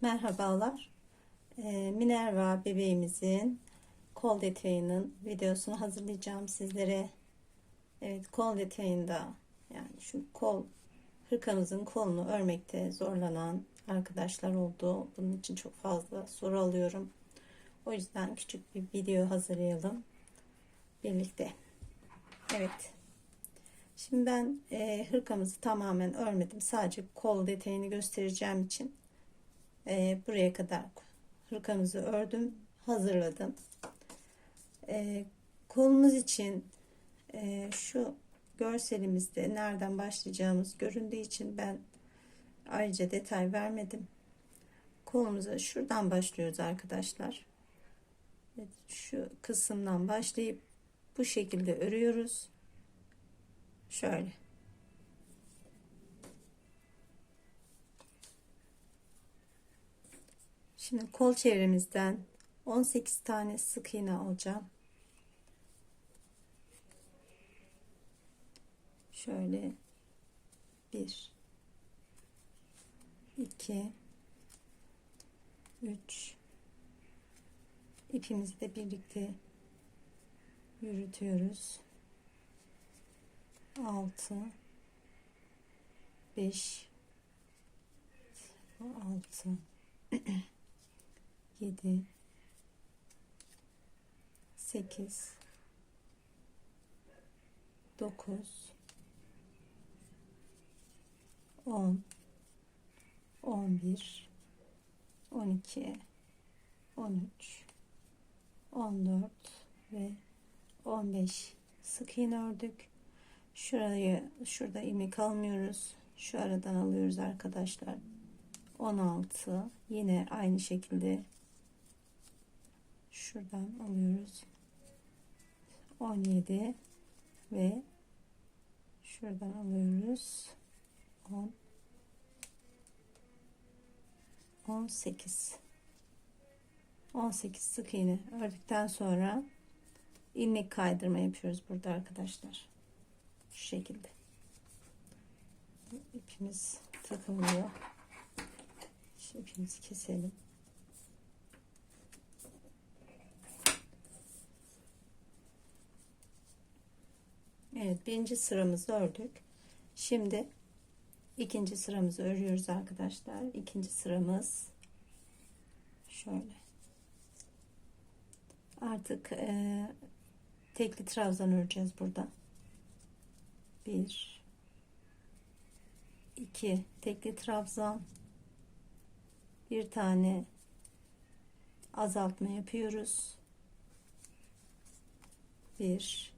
Merhabalar. Ee, Minerva bebeğimizin kol detayının videosunu hazırlayacağım sizlere. Evet kol detayında yani şu kol hırkamızın kolunu örmekte zorlanan arkadaşlar oldu. Bunun için çok fazla soru alıyorum. O yüzden küçük bir video hazırlayalım birlikte. Evet. Şimdi ben e, hırkamızı tamamen örmedim. Sadece kol detayını göstereceğim için e, buraya kadar hırkamızı ördüm. Hazırladım. E, kolumuz için e, şu görselimizde nereden başlayacağımız göründüğü için ben ayrıca detay vermedim. Kolumuza şuradan başlıyoruz arkadaşlar. Evet, şu kısımdan başlayıp bu şekilde örüyoruz. Şöyle. Şimdi kol çevremizden 18 tane sık iğne alacağım. Şöyle 1 2 3 ipimizi de birlikte yürütüyoruz. 6 5 6 7 8 9 10 11 12 13 14 ve 15 sık iğne ördük. Şurayı şurada ilmek almıyoruz. Şu aradan alıyoruz arkadaşlar. 16 yine aynı şekilde şuradan alıyoruz. 17 ve şuradan alıyoruz. 10 18 18 sık iğne ördükten sonra ilmek kaydırma yapıyoruz burada arkadaşlar. Şu şekilde. ipimiz takılıyor. Şu ipimizi keselim. Evet birinci sıramızı ördük. Şimdi ikinci sıramızı örüyoruz arkadaşlar. İkinci sıramız şöyle. Artık e, tekli trabzan öreceğiz burada. Bir, iki tekli trabzan, bir tane azaltma yapıyoruz. Bir,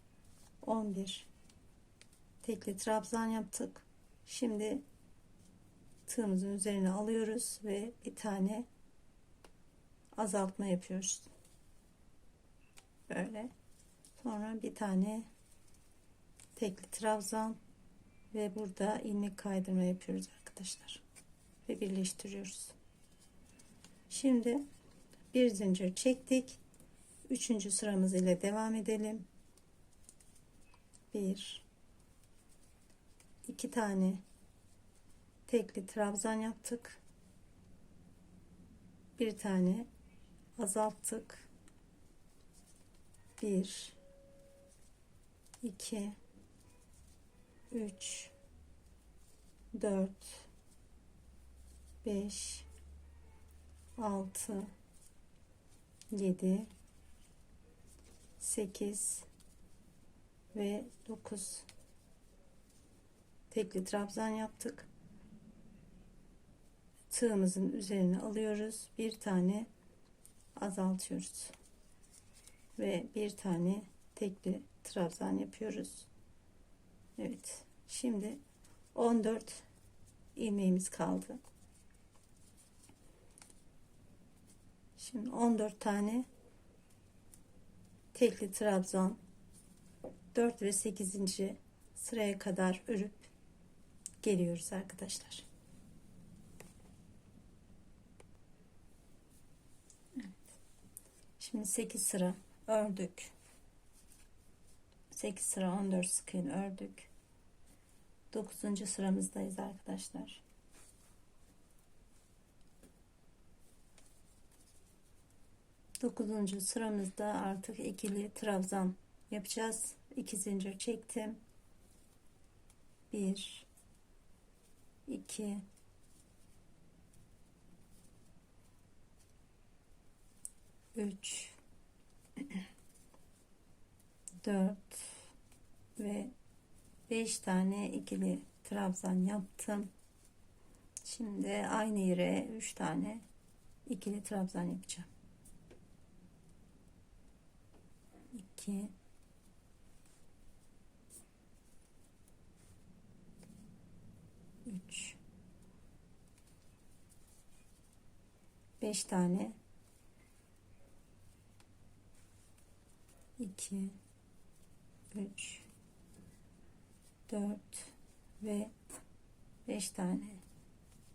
on bir tekli trabzan yaptık. Şimdi tığımızın üzerine alıyoruz ve bir tane azaltma yapıyoruz. Böyle. Sonra bir tane tekli trabzan ve burada ilmek kaydırma yapıyoruz arkadaşlar. Ve birleştiriyoruz. Şimdi bir zincir çektik. Üçüncü sıramız ile devam edelim. Bir, iki tane tekli trabzan yaptık. Bir tane azalttık. Bir, iki, üç, dört, beş, altı, yedi, sekiz ve dokuz tekli trabzan yaptık. Tığımızın üzerine alıyoruz. Bir tane azaltıyoruz. Ve bir tane tekli trabzan yapıyoruz. Evet. Şimdi 14 ilmeğimiz kaldı. Şimdi 14 tane tekli trabzan 4 ve 8. sıraya kadar örüp geliyoruz arkadaşlar. Evet. Şimdi 8 sıra ördük. 8 sıra 14 sık iğne ördük. 9. sıramızdayız arkadaşlar. Dokuzuncu sıramızda artık ikili trabzan yapacağız. İki zincir çektim. Bir, iki, üç, dört ve beş tane ikili trabzan yaptım. Şimdi aynı yere üç tane ikili trabzan yapacağım. 2 3 5 tane 2 3 4 ve 5 tane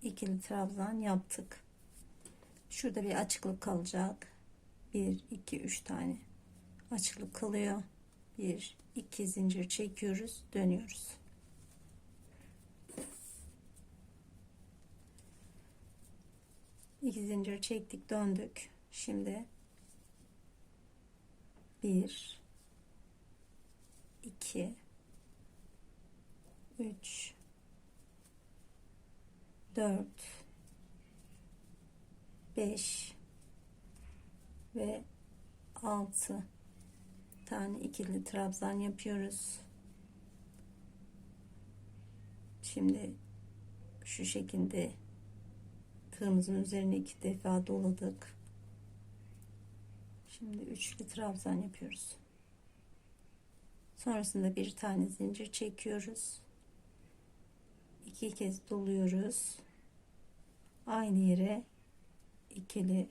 ikili trabzan yaptık. Şurada bir açıklık kalacak. 1 2 3 tane açıklık kalıyor. Bir, iki zincir çekiyoruz, dönüyoruz. İki zincir çektik, döndük. Şimdi bir, iki, üç, dört, beş ve altı tane ikili trabzan yapıyoruz. Şimdi şu şekilde tığımızın üzerine iki defa doladık. Şimdi üçlü trabzan yapıyoruz. Sonrasında bir tane zincir çekiyoruz. iki kez doluyoruz. Aynı yere ikili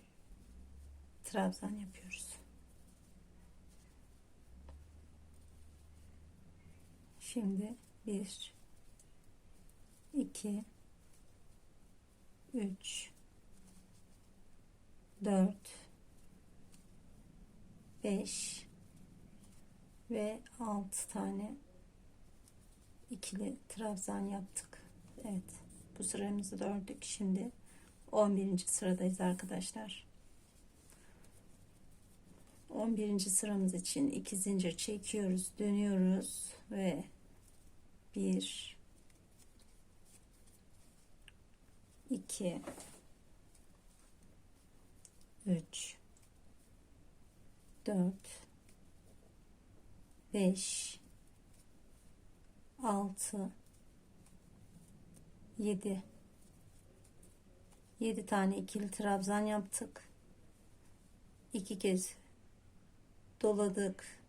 trabzan yapıyoruz. Şimdi 1 2 3 4 5 ve 6 tane ikili trabzan yaptık. Evet. Bu sıramızı da ördük. Şimdi 11. sıradayız arkadaşlar. 11. sıramız için iki zincir çekiyoruz, dönüyoruz ve bir iki. Üç. Dört. Beş. Altı. Yedi. Yedi tane ikili trabzan yaptık. İki kez doladık.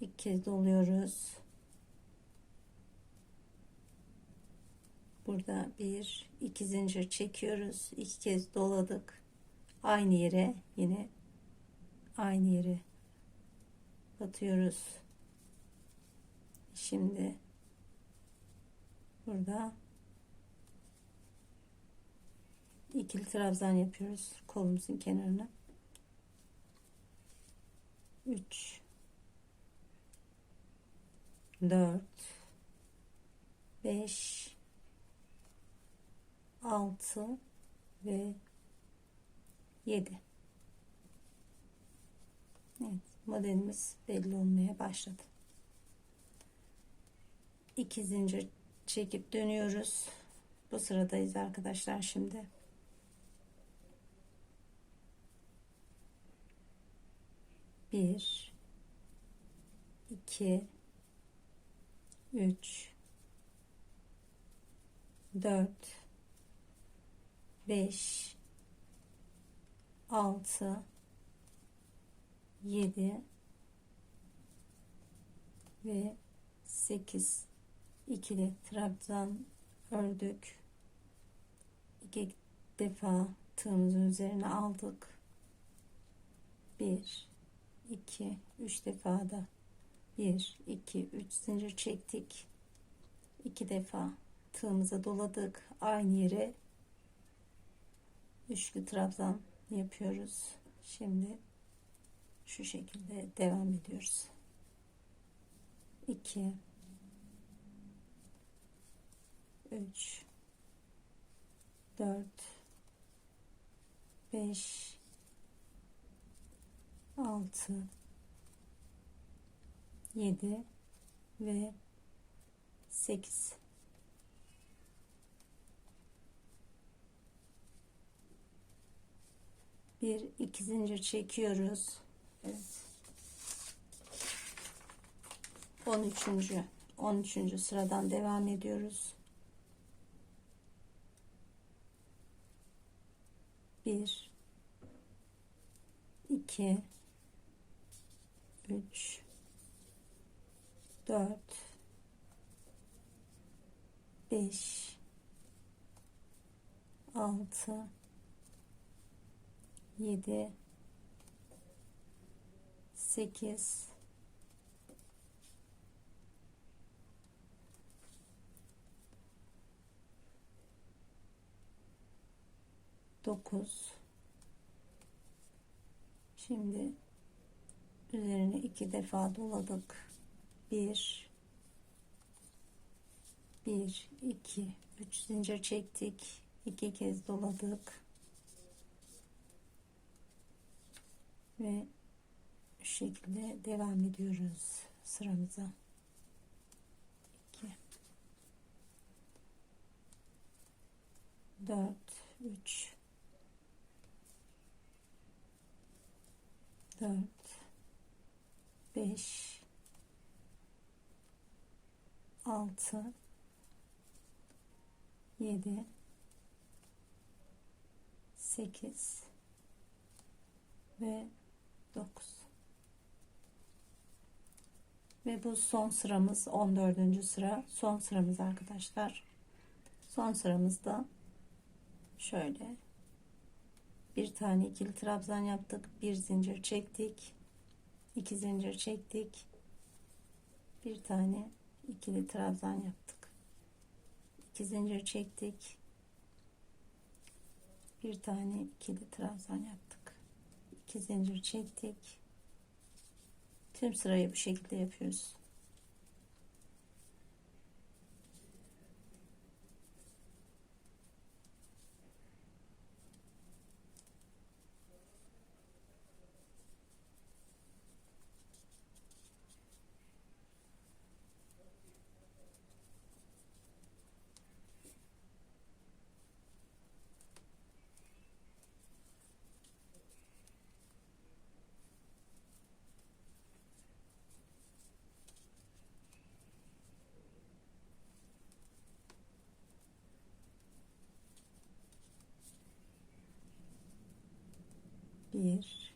İlk kez doluyoruz burada bir iki zincir çekiyoruz. İki kez doladık. Aynı yere yine aynı yere batıyoruz. Şimdi burada ikili trabzan yapıyoruz kolumuzun kenarına. 3 4 5 6 ve 7 Evet modelimiz belli olmaya başladı. 2 zincir çekip dönüyoruz. Bu sıradayız arkadaşlar şimdi. Bir, iki, 3 4 5 6 7 ve 8 ikili trabzan ördük. 2 defa tığımızın üzerine aldık. 1 2 3 defa da 1 2 3 zincir çektik. 2 defa tığımıza doladık. Aynı yere üçlü trabzan yapıyoruz. Şimdi şu şekilde devam ediyoruz. 2 3 4 5 6 7 ve 8 bir iki zincir çekiyoruz evet 13. 13. sıradan devam ediyoruz 1 2 3 4 5 6 7 8 9 Şimdi üzerine iki defa doladık. 1 1 2 3 zincir çektik. iki kez doladık. Ve şu şekilde devam ediyoruz sıramıza. 2 4 3 4 5 6 7 8 ve 9 ve bu son sıramız 14. sıra son sıramız arkadaşlar. Son sıramızda şöyle. Bir tane ikili trabzan yaptık bir zincir çektik iki zincir çektik bir tane ikili trabzan yaptık. İki zincir çektik bir tane ikili trabzan yaptık iki zincir çektik. Tüm sırayı bu şekilde yapıyoruz bir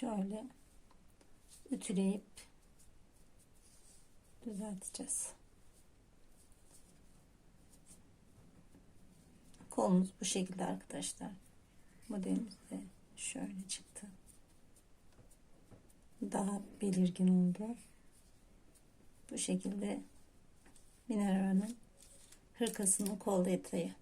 şöyle ütüleyip düzelteceğiz. Kolumuz bu şekilde arkadaşlar. Modelimiz de şöyle çıktı. Daha belirgin oldu. Bu şekilde Minerva'nın hırkasının kol detayı.